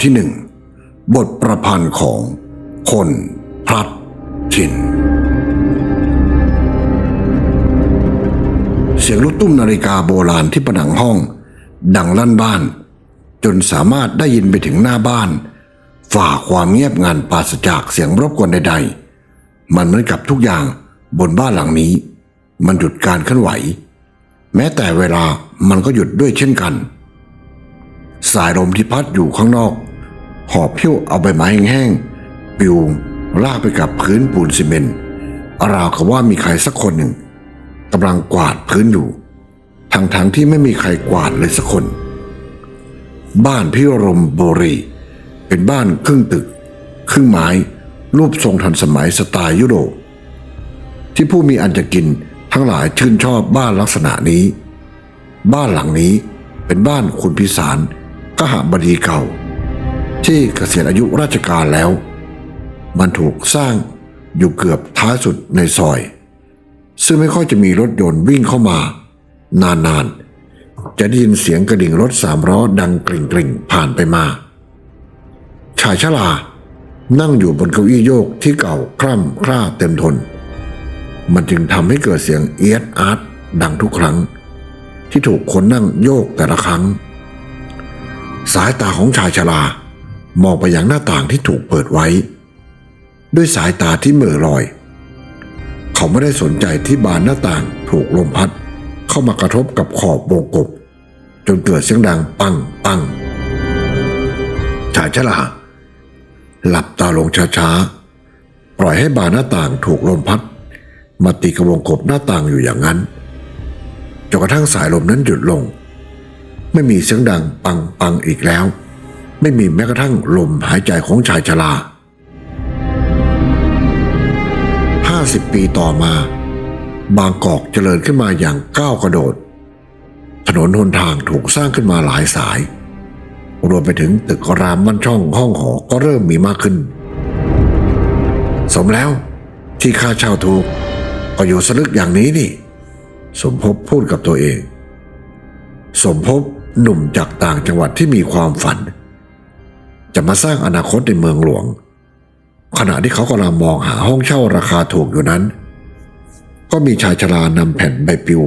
ที่หนึ่งบทประพันธ์ของคนพลัดถิ่น เสียงลูกตุ้มนาฬิกาโบราณที่ผนังห้อง ดังลั่นบ้าน จนสามารถได้ยินไปถึงหน้าบ้าน ฝ่าความเงียบงันปราศจากเสียงรบกวนใด ๆ มันเหมือนกับทุกอย่างบนบ้านหลังนี้ มันหยุดการเคลื่อนไหว แม้แต่เวลามันก็หยุดด้วยเช่นกัน สายลมที่พัดอยู่ข้างนอก หอบพิ้วเอาใบไม้แห้งๆปิวลากไปกับพื้นปูนซีเมนต์ราวกับว่ามีใครสักคนหนึ่งกำลังกวาดพื้นอยู่ ทั้งๆทที่ไม่มีใครกวาดเลยสักคน บ้านพิรมโบรี เป็นบ้านครึ่งตึก ครึ่งไม้รูปทรงทันสมัยสไตล์ยุโรปที่ผู้มีอันจะกินทั้งหลายชื่นชอบบ้านลักษณะนี้ บ้านหลังนี้เป็นบ้านคุณพิสารกหบดีเก่า ที่เกษียณอายุราชการแล้ว มันถูกสร้างอยู่เกือบท้ายสุดในซอย ซึ่งไม่ค่อยจะมีรถยนต์วิ่งเข้ามา นานๆ จะได้ยินเสียงกระดิ่งรถสามล้อดังกริ่งๆผ่านไปมา ชายชรานั่งอยู่บนเก้าอี้โยกที่เก่าคร่ำคร่าเต็มทน มันจึงทำให้เกิดเสียงเอียดอาร์ตดังทุกครั้ง ที่ถูกคนนั่งโยกแต่ละครั้ง สายตาของชายชรา มองไปยังหน้าต่างที่ถูกเปิดไว้ ด้วยสายตาที่เหม่อลอย เขาไม่ได้สนใจที่บานหน้าต่างถูกลมพัด เข้ามากระทบกับขอบวงกบ จนเกิดเสียงดังปังปังชายชราหลับตาลงช้าๆ ปล่อยให้บานหน้าต่างถูกลมพัด มาตีกับวงกบหน้าต่างอยู่อย่างนั้นจนกระทั่งสายลมนั้นหยุดลง ไม่มีเสียงดังปังปังอีกแล้ว ไม่มีแม้กระทั่งลมหายใจของชายชราห้าสิบปีต่อมา บางกอกเจริญขึ้นมาอย่างก้าวกระโดด ถนนหนทางถูกสร้างขึ้นมาหลายสาย รวมไปถึงตึกรามบ้านช่องห้องหอก็เริ่มมีมากขึ้น สมแล้วที่ค่าเช่าถูกก็อยู่สลึกอย่างนี้นี่ สมภพพูดกับตัวเอง สมภพหนุ่มจากต่างจังหวัดที่มีความฝัน จะมาสร้างอนาคตในเมืองหลวง ขณะที่เขากำลังมองหาห้องเช่าราคาถูกอยู่นั้น ก็มีชายชรานำแผ่นใบปลิว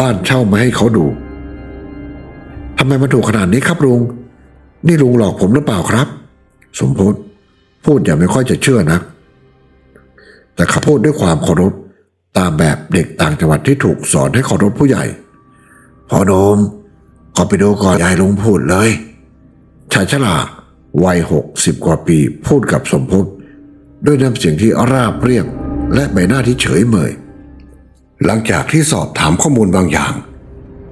บ้านเช่ามาให้เขาดูทำไมมันถูกขนาดนี้ครับลุง นี่ลุงหลอกผมหรือเปล่าครับ สมพศพูดอย่างไม่ค่อยจะเชื่อนักแต่เขาพูดด้วยความเคารพตามแบบเด็กต่างจังหวัดที่ถูกสอนให้เคารพผู้ใหญ่พอโดมก็ไปดูก่อนยายลุงพูดเลยชายชรา วัยหกสิบกว่าปีพูดกับสมพศด้วยน้ำเสียงที่ราบเรียบและใบหน้าที่เฉยเมย หลังจากที่สอบถามข้อมูลบางอย่าง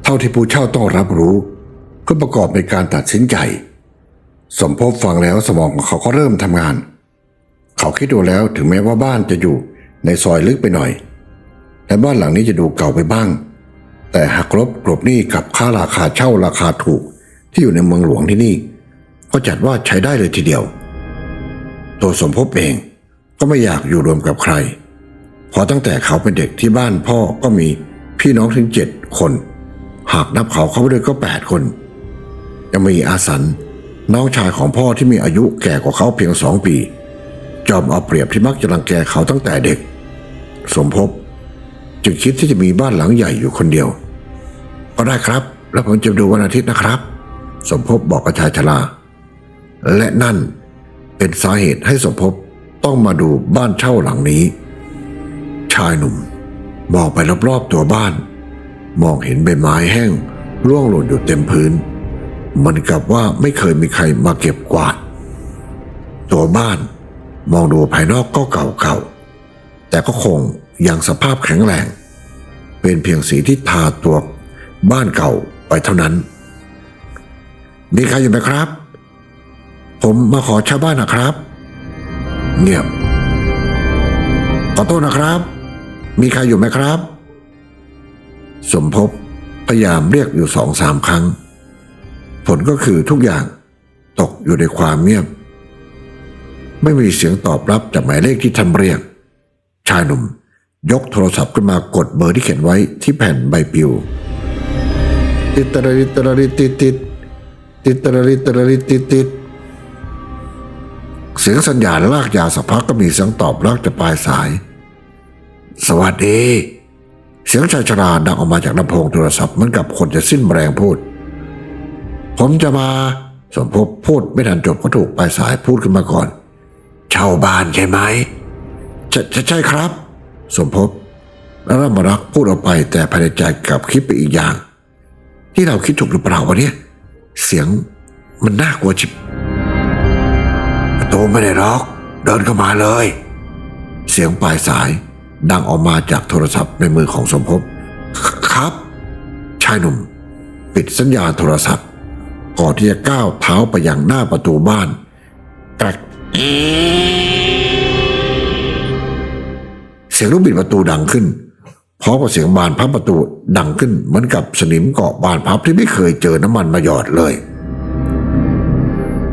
เท่าที่ผู้เช่าต้องรับรู้เพื่อประกอบในการตัดสินใจ สมภพฟังแล้วสมองของเขาก็เริ่มทำงาน เขาคิดดูแล้วถึงแม้ว่าบ้านจะอยู่ในซอยลึกไปหน่อย และบ้านหลังนี้จะดูเก่าไปบ้าง แต่หากลบกลบหนี้กับค่าราคาเช่าราคาถูกที่อยู่ในเมืองหลวงที่นี่ ก็จัดว่าใช้ได้เลยทีเดียว ตัวสมภพเองก็ไม่อยากอยู่รวมกับใคร เพราะตั้งแต่เขาเป็นเด็กที่บ้านพ่อก็มีพี่น้องถึงเจ็ดคน หากนับเขาเข้าไปด้วยก็แปดคน ยังมีอาสันน้องชายของพ่อที่มีอายุแก่กว่าเขาเพียงสองปี จอมเอาเปรียบที่มักจะรังแกเขาตั้งแต่เด็ก สมภพจึงคิดที่จะมีบ้านหลังใหญ่อยู่คนเดียว ก็ได้ครับ แล้วผมจะดูวันอาทิตย์นะครับ สมภพบอกกับชายชรา และนั่นเป็นสาเหตุให้สมภพต้องมาดูบ้านเช่าหลังนี้ ชายหนุ่มมองไปรอบๆตัวบ้าน มองเห็นใบไม้แห้งร่วงหล่นอยู่เต็มพื้น มันกับว่าไม่เคยมีใครมาเก็บกวาด ตัวบ้านมองดูภายนอกก็เก่าๆ แต่ก็คงยังสภาพแข็งแรง เป็นเพียงสีที่ทาตัวบ้านเก่าไปเท่านั้น มีใครอยู่ไหมครับ ผมมาขอเช่าบ้านนะครับ เงียบ ขอโทษนะครับ มีใครอยู่ไหมครับ สมภพพยายามเรียกอยู่สองสามครั้ง ผลก็คือทุกอย่างตกอยู่ในความเงียบ ไม่มีเสียงตอบรับจากหมายเลขที่ท่านเรียก ชายหนุ่มยกโทรศัพท์ขึ้นมากดเบอร์ที่เขียนไว้ที่แผ่นใบปลิวติดตะริดตะริติดติดติดตะริดตะริติดติด สียงสัญญาณลากยาวสักพักก็มีเสียงตอบรับจากปลายสาย สวัสดี เสียงชายชราดังออกมาจากลำโพงโทรศัพท์เหมือนกับคนจะสิ้นแรงพูด ผมจะมาสมภพพูดไม่ทันจบก็ถูกปลายสายพูดขึ้นมาก่อน เช่าบ้านใช่ไหมจะจะใช่ครับ สมภพแล้วรำมารักพูดออกไปแต่ภายในใจกลับคิดไปอีกอย่าง ที่เราคิดถูกหรือเปล่าวะเนี่ยเสียงมันน่ากลัวชิบ ประตูไม่ได้ล็อก เดินเข้ามาเลย เสียงปลายสายดังออกมาจากโทรศัพท์ในมือของสมภพคครับ ชายหนุ่ม ปิดสัญญาณโทรศัพท์ ก่อนที่จะก้าวเท้าไปยังหน้าประตูบ้านแกรกเสียงลูกบิดประตูดังขึ้นพร้อมกับเสียงบานพับประตูดังขึ้นเหมือนกับสนิมเกาะบานพับที่ไม่เคยเจอน้ำมันมาหยอดเลย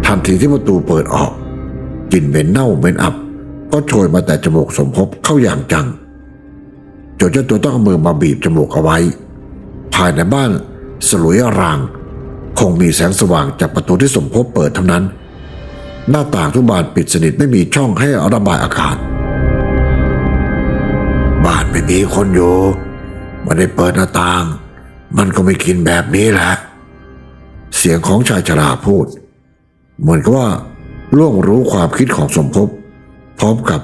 ทันทีที่ประตูเปิดออก กลิ่นเหม็นเน่าเหม็นอับ ก็โชยมาแต่จมูกสมภพเข้าอย่างจังจนเจ้าตัวต้องเอามือมาบีบจมูกเอาไว้ ภายในบ้านสลวยราง คงมีแสงสว่างจากประตูที่สมภพเปิดเท่านั้น หน้าต่างทุกบานปิดสนิทไม่มีช่องให้ระบายอากาศบ้านไม่มีคนอยู่ไม่ได้เปิดหน้าต่าง มันก็ไม่กินแบบนี้แหละ เสียงของชายชราพูด เหมือนกับว่า ล่วงรู้ความคิดของสมภพพร้อมกับ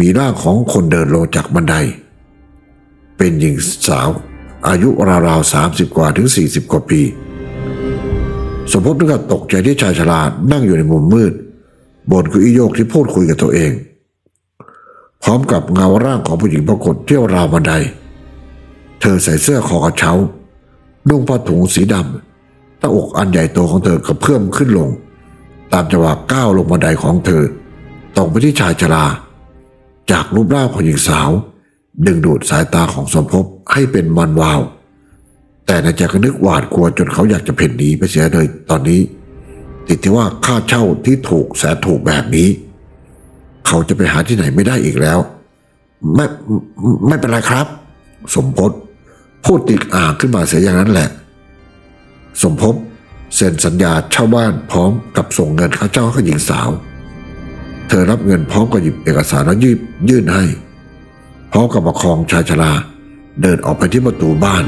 มีร่างของคนเดินลงจากบันได เป็นหญิงสาว อายุราวๆสามสิบกว่าถึงสี่สิบกว่าปี สมภพนึกว่าตกใจที่ชายชรานั่งอยู่ในมุมมืด บนกุอีโยกที่พูดคุยกับตัวเอง พร้อมกับเงาร่างของผู้หญิงปรากฏเที่ยวราวบันได เธอใส่เสื้อคอกระเช้านุ่งผ้าถุงสีดำหน้าอกอันใหญ่โตของเธอกระเพื่อมขึ้นลง ตามจังหวะก้าวลงบันไดของเธอตรงไปที่ชายชรา จากรูปร่างของหญิงสาว ดึงดูดสายตาของสมภพให้เป็นมันวาว แต่ในใจก็นึกหวาดกลัวจนเขาอยากจะเพ่นหนีไปเสียเลยตอนนี้ ติดที่ว่าค่าเช่าที่ถูกแสนถูกแบบนี้ เขาจะไปหาที่ไหนไม่ได้อีกแล้ว ไม่ไม่เป็นไรครับ สมภพพูดติดอ่างขึ้นมาเสียอย่างนั้นแหละ สมภพ เซ็นสัญญาเช่าบ้านพร้อมกับส่งเงินค่าเช่าให้หญิงสาว เธอรับเงินพร้อมกับหยิบเอกสารแล้วยื่นยื่นให้ พร้อมกับประคองชายชราเดินออกไปที่ประตูบ้าน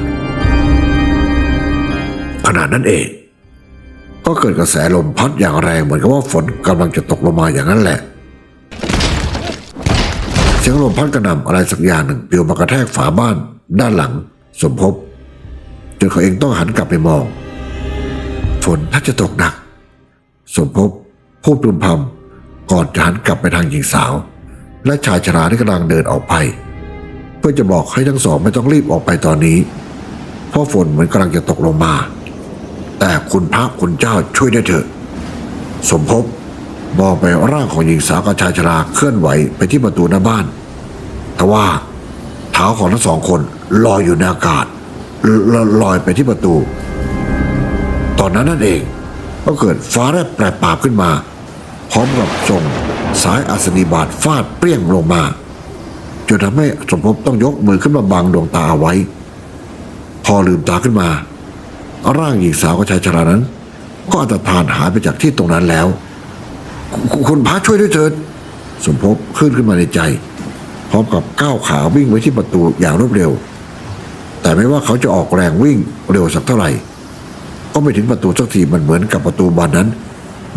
ขณะนั้นเอง ก็เกิดกระแสลมพัดอย่างแรงเหมือนกับว่าฝนกำลังจะตกลงมาอย่างนั้นแหละเสียงลมพัดกระหน่ำอะไรสักอย่างหนึ่งปลิวมากระแทกฝาบ้านด้านหลัง สมภพจนเขาเองต้องหันกลับไปมอง ฝนถ้าจะตกหนัก สมภพพูดพึมพำก่อนจะหันกลับไปทางหญิงสาว และชายชราที่กำลังเดินออกไป เพื่อจะบอกให้ทั้งสองไม่ต้องรีบออกไปตอนนี้ เพราะฝนเหมือนกำลังจะตกลงมา แต่คุณพระคุณเจ้าช่วยได้เถอะ สมภพมองไปร่างของหญิงสาวกับชายชราเคลื่อนไหวไปที่ประตูหน้าบ้าน แต่ว่าเท้าของทั้งสองคนลอยอยู่ในอากาศลลลอยไปที่ประตู ตอนนั้นนั่นเอง ก็เกิดฟ้าแลบแปรปราบขึ้นมา พร้อมกับส่งสายอัศนีบาดฟาดเปรี้ยงลงมาจนทำให้สมภพต้องยกมือขึ้นมาบังดวงตาเอาไว้ พอลืมตาขึ้นมา ร่างหญิงสาวกับชายชรานั้น ก็อันตรธานหายไปจากที่ตรงนั้นแล้วคคุณพระช่วยด้วยเถิดสมภพขึ้นขึ้นมาในใจ พร้อมกับก้าวขาวิ่งไปที่ประตูอย่างรวดเร็ว แต่ไม่ว่าเขาจะออกแรงวิ่งเร็วสักเท่าไหร่ ก็ไม่ถึงประตูสักทีมันเหมือนกับประตูบานนั้น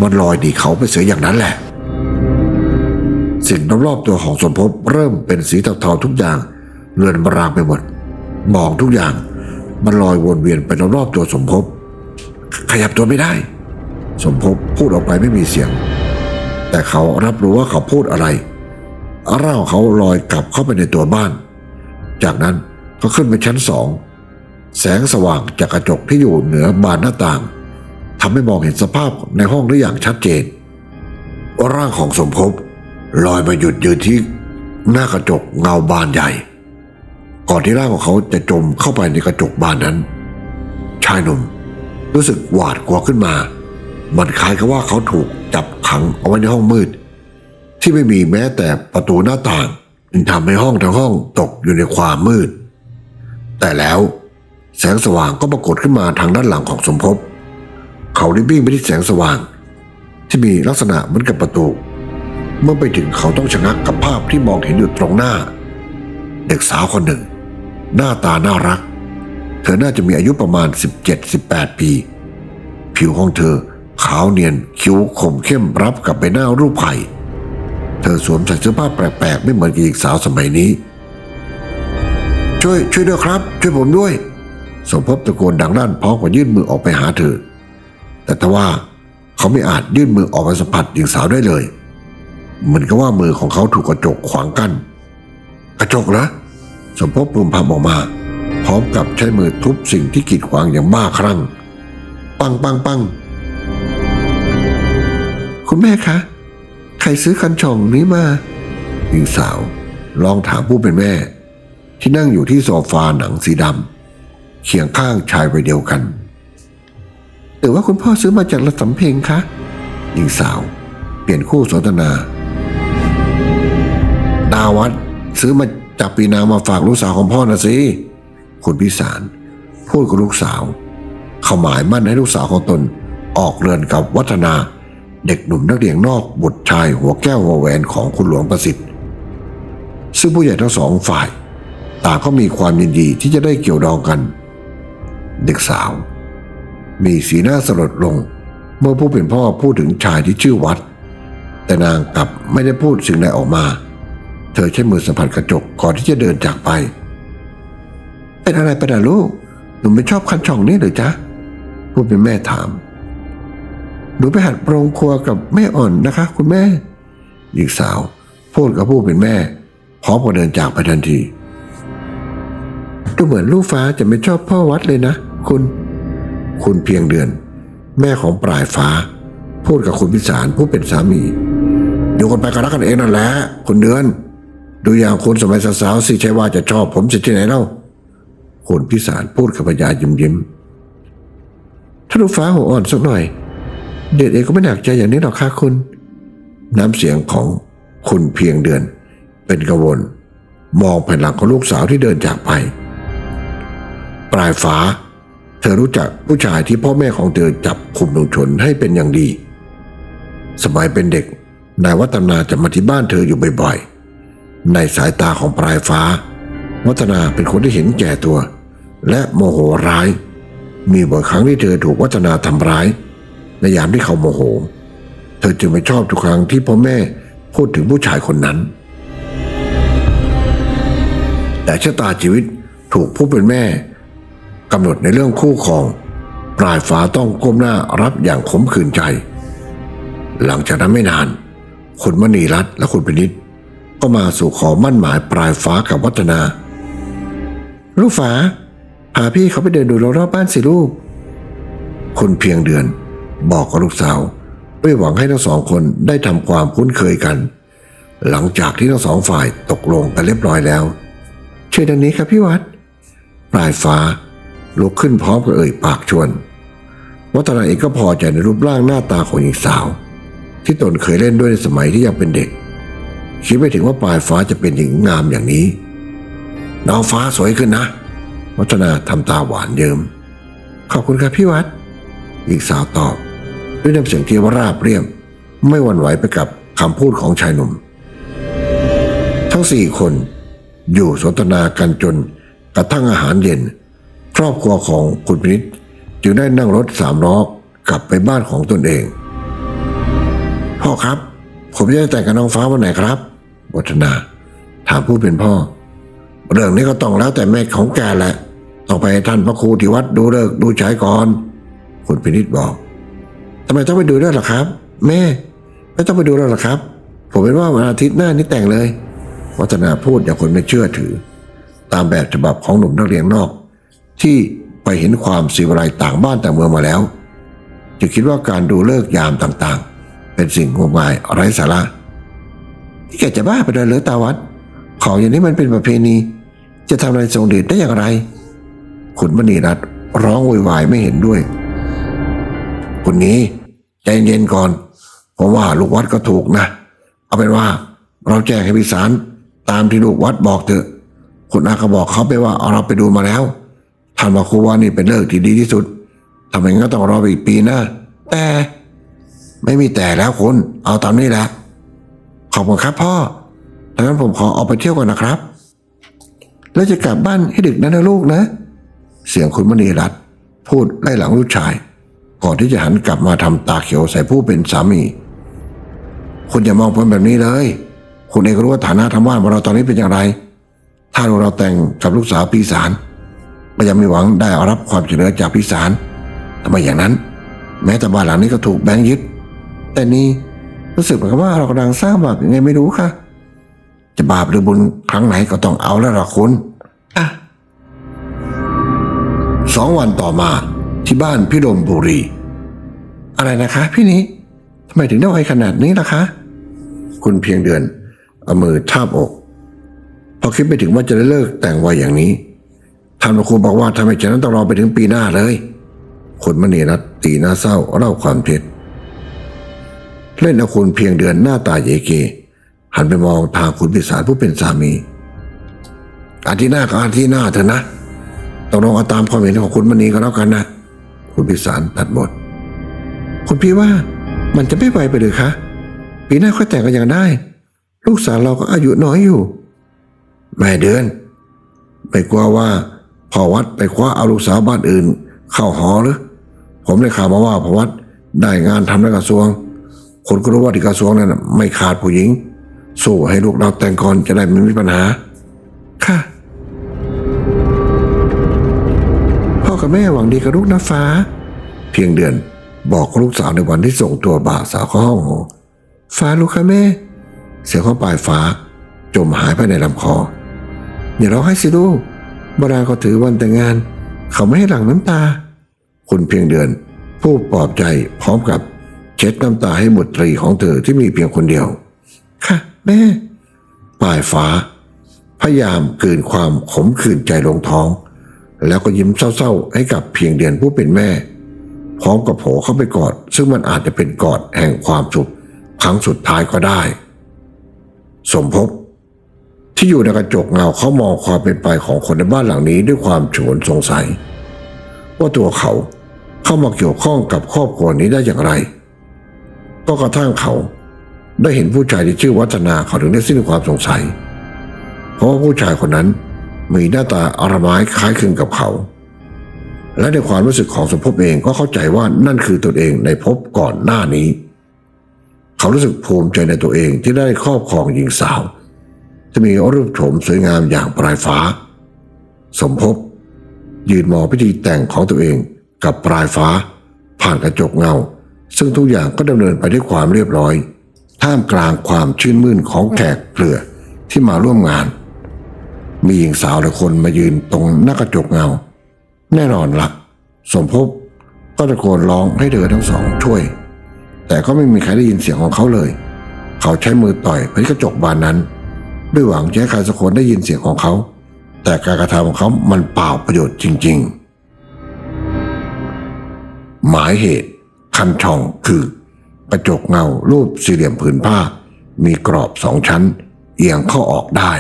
มันลอยหนีเขาไปเสียอย่างนั้นแหละ สิ่งรอบๆตัวของสมภพเริ่มเป็นสีเทาๆทุกอย่างเลือนบรางไปหมดมองทุกอย่าง มันลอยวนเวียนไปรอบๆตัวสมภพขยับตัวไม่ได้ สมภพพูดออกไปไม่มีเสียง แต่เขารับรู้ว่าเขาพูดอะไรร่างเขาลอยกลับเข้าไปในตัวบ้าน จากนั้นก็ขึ้นไปชั้นสอง แสงสว่างจากกระจกที่อยู่เหนือบานหน้าต่างทำให้มองเห็นสภาพในห้องได้อย่างชัดเจน ร่างของสมภพลอยมาหยุดยืนที่หน้ากระจกเงาบานใหญ่ ก่อนที่ร่างของเขาจะจมเข้าไปในกระจกบานนั้น ชายหนุ่มรู้สึกหวาดกลัวขึ้นมา มันคล้ายกับว่าเขาถูกจับขังเอาไว้ในห้องมืด ที่ไม่มีแม้แต่ประตูหน้าต่างจึงทำให้ห้องทั้งห้องตกอยู่ในความมืด แต่แล้ว แสงสว่างก็ปรากฏขึ้นมาทางด้านหลังของสมภพ เขาได้วิ่งไปที่แสงสว่าง ที่มีลักษณะเหมือนกับประตู เมื่อไปถึงเขาต้องชะงักกับภาพที่มองเห็นอยู่ตรงหน้า เด็กสาวคนหนึ่ง หน้าตาน่ารัก เธอน่าจะมีอายุประมาณ 17-18 ปี ผิวของเธอขาวเนียนคิ้วคมเข้มรับกับใบหน้ารูปไข่ เธอสวมใส่เสื้อผ้าแปลกๆ ไม่เหมือนกับหญิงสาวสมัยนี้ ช่วยช่วยด้วยครับ ช่วยผมด้วย สมภพตะโกนดังลั่นพร้อมกับยื่นมือออกไปหาเธอ แต่ทว่าเขาไม่อาจยื่นมือออกมาสัมผัสหญิงสาวได้เลยเหมือนกับว่ามือของเขาถูกกระจกขวางกัน้น กระจกเหรอสมภพรุมพำออกมา พร้อมกับใช้มือทุบสิ่งที่กีดขวางอย่างบ้าคลั่ง ปังปังปังคุณแม่คะ ใครซื้อคันช่องนี้มาหญิงสาวลองถามผู้เป็นแม่ ที่นั่งอยู่ที่โซฟาหนังสีดำ เคียงข้างชายวัยเดียวกัน หรือว่าคุณพ่อซื้อมาจากระสำเพงคะหญิงสาว เปลี่ยนคู่สนทนา ดาวัดซื้อมาจากปีนามาฝากลูกสาวของพ่อนะสิคุณพิสาร พูดกับลูกสาว เขาหมายมั่นให้ลูกสาวของตนออกเรือนกับวัฒนา เด็กหนุ่มนักเรียนนอกบุตรชายหัวแก้วหัวแหวนของคุณหลวงประสิทธิ์ ซึ่งผู้ใหญ่ทั้งสองฝ่าย ต่างก็มีความยินดีที่จะได้เกี่ยวดองกัน เด็กสาว มีสีหน้าสลดลง เมื่อผู้เป็นพ่อพูดถึงชายที่ชื่อวัด แต่นางกลับไม่ได้พูดสิ่งใดออกมา เธอใช้มือสัมผัสกระจกก่อนที่จะเดินจากไป เป็นอะไรไปนะลูก หนูไม่ชอบคันช่องนี้หรือจ๊ะผู้เป็นแม่ถาม หนูไปหัดโปรงครัวกับแม่อ่อนนะคะ คุณแม่หญิงสาว พูดกับผู้เป็นแม่พร้อมกับเดินจากไปทันทีดูเหมือนลูกฟ้าจะไม่ชอบพ่อวัดเลยนะ คุณ คุณเพียงเดือน แม่ของปลายฟ้า พูดกับคุณพิสารผู้เป็นสามีอยู่กันไปก็รักกันเองนั่นแหละคุณเดือน ดูอย่างคุณสมัยสาวๆสิใช่ว่าจะชอบผมสิที่ไหนเล่าคุณพิสารพูดกับพญายิ้มยิ้มถ้าลูกฟ้าหัวอ่อนสักหน่อย เดชเองก็ไม่หนักใจอย่างนี้หรอกค่ะคุณ น้ำเสียงของคุณเพียงเดือน เป็นกังวล มองแผ่นหลังของลูกสาวที่เดินจากไป ปลายฟ้า ธอรู้จักผู้ชายที่พ่อแม่ของเธอจับคุมลงชนให้เป็นอย่างดี สมัยเป็นเด็ก นายวัฒนาจะมาที่บ้านเธออยู่บ่อยๆ ในสายตาของปลายฟ้า วัฒนาเป็นคนที่เห็นแก่ตัว และโมโหร้าย มีบ่อยครั้งที่เธอถูกวัฒนาทำร้ายในยามที่เขาโมโห เธอจึงไม่ชอบทุกครั้งที่พ่อแม่พูดถึงผู้ชายคนนั้น แต่ชะตาชีวิตถูกผู้เป็นแม่ กำหนดในเรื่องคู่ครองปลายฟ้าต้องก้มหน้ารับอย่างขมขื่นใจ หลังจากนั้นไม่นาน คุณมณีรัตน์และคุณพินิษก็มาสู่ขอมั่นหมายปลายฟ้ากับวัฒนา ลูกฟ้าพาพี่เขาไปเดินดูรอบๆบ้านสิลูก คุณเพียงเดือน บอกกับลูกสาวด้วยหวังให้ทั้งสองคนได้ทำความคุ้นเคยกัน หลังจากที่ทั้งสองฝ่ายตกลงกันเรียบร้อยแล้ว เชิญดังนี้ครับพี่วัดปลายฟ้า ลุกขึ้นพร้อมกับเอ่ยปากชวน วัฒนาเองก็พอใจในรูปร่างหน้าตาของหญิงสาว ที่ตนเคยเล่นด้วยในสมัยที่ยังเป็นเด็ก คิดไม่ถึงว่าปลายฟ้าจะเป็นหญิงงามอย่างนี้ น้องฟ้าสวยขึ้นนะ วัฒนาทำตาหวานเยิม้มขอบคุณครับพี่วัดหญิงสาวตอบ ด้วยน้ำเสียงที่ราบเรียบไม่หวั่นไหวไปกับคำพูดของชายหนุ่ม ทั้งสี่คนอยู่สนทนากันจนกระทั่งอาหารเย็น ครอบครัวของคุณพินิษจึงได้นั่งรถสามล้อกลับไปบ้านของตนเอง พ่อครับ ผมจะแต่งกับน้องฟ้าวันไหนครับวัฒนา ถามผู้เป็นพ่อ เรื่องนี้ก็ต้องแล้วแต่แม่ของแกแหละต้องไปท่านพระครูที่วัดดูเลิกษ์ดูใช้ก่อน คุณพินิษบอกทำไมต้องไปดูด้วยล่ะครับ แม่ ไม่ต้องไปดูแล้วล่ะครับ ผมเป็นว่าวันอาทิตย์หน้านี้แต่งเลย วัฒนาพูดอย่างคนไม่เชื่อถือ ตามแบบฉบับของหนุ่มนักเรียนนอก ที่ไปเห็นความสิวไรต่างบ้านต่างเมืองมาแล้ว จะคิดว่าการดูเลิกยามต่างๆ เป็นสิ่งงมงายไร้สาระที่แกจะบ้าไปเลยหรือตาวัด ของอย่างนี้มันเป็นประเพณี จะทำอะไรทรงเดชได้อย่างไรคุณมณีรัตน์ร้องโวยวายไม่เห็นด้วยคุณนี้ใจเย็นก่อนผมว่าลูกวัดก็ถูกนะ เอาเป็นว่าเราแจ้งให้พิสารตามที่ลูกวัดบอกเถอะ คุณอาก็บอกเขาไปว่าเาเราไปดูมาแล้ว ท่านบอกครูว่านี่เป็นเลิกที่ดีที่สุดทำไมงั้นก็ต้องรอไปอีกปีนะแต่ ไม่มีแต่แล้วคุณเอาตามนี้แหละขอบคุณครับพ่อดังนั้นผมขอออกไปเที่ยวก่อนนะครับ แล้วจะกลับบ้านให้ดึกนะนะลูกนะ เสียงคุณมณีรัตน์พูดไล่หลังลูกชาย ก่อนที่จะหันกลับมาทำตาเขียวใส่ผู้เป็นสามี คุณอย่ามองผมแบบนี้เลย คุณเองรู้ว่าฐานะทางบ้านของเราตอนนี้เป็นอย่างไร ถ้าเราแต่งกับลูกสาวปีศาจ ก็ยังมีหวังได้รับความช่วยเหลือจากปีศาจทำไมอย่างนั้น แม้แต่บ้านหลังนี้ก็ถูกแบงค์ยึด แต่นี่รู้สึกเหมือนกับว่าเรากำลังสร้างบาปยังไงไม่รู้ค่ะ จะบาปหรือบุญครั้งไหนก็ต้องเอาแล้วล่ะคุณอะสองวันต่อมาที่บ้านพี่ลมบุรี อะไรนะคะ พี่นี้ทำไมถึงได้ไวขนาดนี้ล่ะคะ คุณเพียงเดือนเอามือทาบอก พอคิดไปถึงว่าจะได้เลิกแต่งวัยอย่างนี้ ท่านพระครูบอกว่าทำไมฉะนั้นต้องรอไปถึงปีหน้าเลยคุณมณีรัตตีหน้าเศร้าเล่าความเท็จ เล่นเอาคุณเพียงเดือนหน้าตาเยเก หันไปมองทางคุณพิสารผู้เป็นสามีอาทิตย์หน้าก็อาทิตย์หน้าเถอะนะต้องลองเอาตามความเห็นของคุณมณีก็แล้วกันนะคุณพิสารตัดบทคุณพี่ว่ามันจะไม่ไวไปเลยคะปีหน้าค่อยแต่งกันอย่างได้ ลูกสาวเราก็อายุน้อยอยู่แม่เดือน ไม่กลัวว่า พ่อวัดไปคว้าเอาลูกสาวบ้านอื่น เข้าหอหรือผมได้ข่าวมาว่าพ่อวัดได้งานทำในกระทรวง คนก็รู้ว่าที่กระทรวงนั้นไม่ขาดผู้หญิง สู้ให้ลูกเราแต่งก่อนจะได้ไม่มีปัญหา ค่ะ พ่อกับแม่หวังดีกับลูกนะฟ้า เพียงเดือนบอกลูกสาวในวันที่ส่งตัวบ่าวสาวเข้าห้องหอฟ้าลูกค่ะแม่ เสียงของปลายฟ้า จมหายไปในลำคออย่าร้องไห้สิลูก บราณเขาถือวันแต่งงาน เขาไม่ให้หลั่งน้ำตา คุณเพียงเดือน ผู้ปลอบใจพร้อมกับเช็ดน้ำตาให้บุตรีของเธอที่มีเพียงคนเดียว ค่ะ แม่ปลายฟ้า พยายามกลืนความขมขื่นใจลงท้อง แล้วก็ยิ้มเศร้าๆ ให้กับเพียงเดือนผู้เป็นแม่ พร้อมกับโผเข้าไปกอด ซึ่งมันอาจจะเป็นกอดแห่งความสุขครั้งสุดท้ายก็ได้ สมภพ ที่อยู่ในกระจกเงาเขามองความเป็นไปของคนในบ้านหลังนี้ด้วยความโฉนสงสัย ว่าตัวเขาเข้ามาเกี่ยวข้องกับครอบครัวนี้ได้อย่างไร ก็กระทั่งเขาได้เห็นผู้ชายที่ชื่อวัฒนาเขาถึงได้สิ้นความสงสัย เพราะว่าผู้ชายคนนั้นมีหน้าตาอารมายคล้ายคลึงกับเขา และในความรู้สึกของสมภพเองก็เข้าใจว่านั่นคือตนเองในภพก่อนหน้านี้ เขารู้สึกภูมิใจในตัวเองที่ได้ครอบครองหญิงสาว ที่มีรูปโฉมสวยงามอย่างปลายฟ้า สมภพยืนมองพิธีแต่งของตัวเองกับปลายฟ้า ผ่านกระจกเงา ซึ่งทุกอย่างก็ดำเนินไปด้วยความเรียบร้อย ท่ามกลางความชื่นมื่นของแขกเกลือที่มาร่วมงาน มีหญิงสาวหลายคนมายืนตรงหน้ากระจกเงา แน่นอนละสมภพก็ตะโกนร้องให้เธอทั้งสองช่วย แต่ก็ไม่มีใครได้ยินเสียงของเขาเลย เขาใช้มือต่อยไปที่กระจกบานนั้น ด้วยหวังจะให้ใครสักคนได้ยินเสียงของเขา แต่การกระทำของเขามันเปล่าประโยชน์จริง ๆ หมายเหตุ คันช่องคือ กระจกเงารูปสี่เหลี่ยมผืนผ้า มีกรอบสองชั้น เอียงเข้าออกได้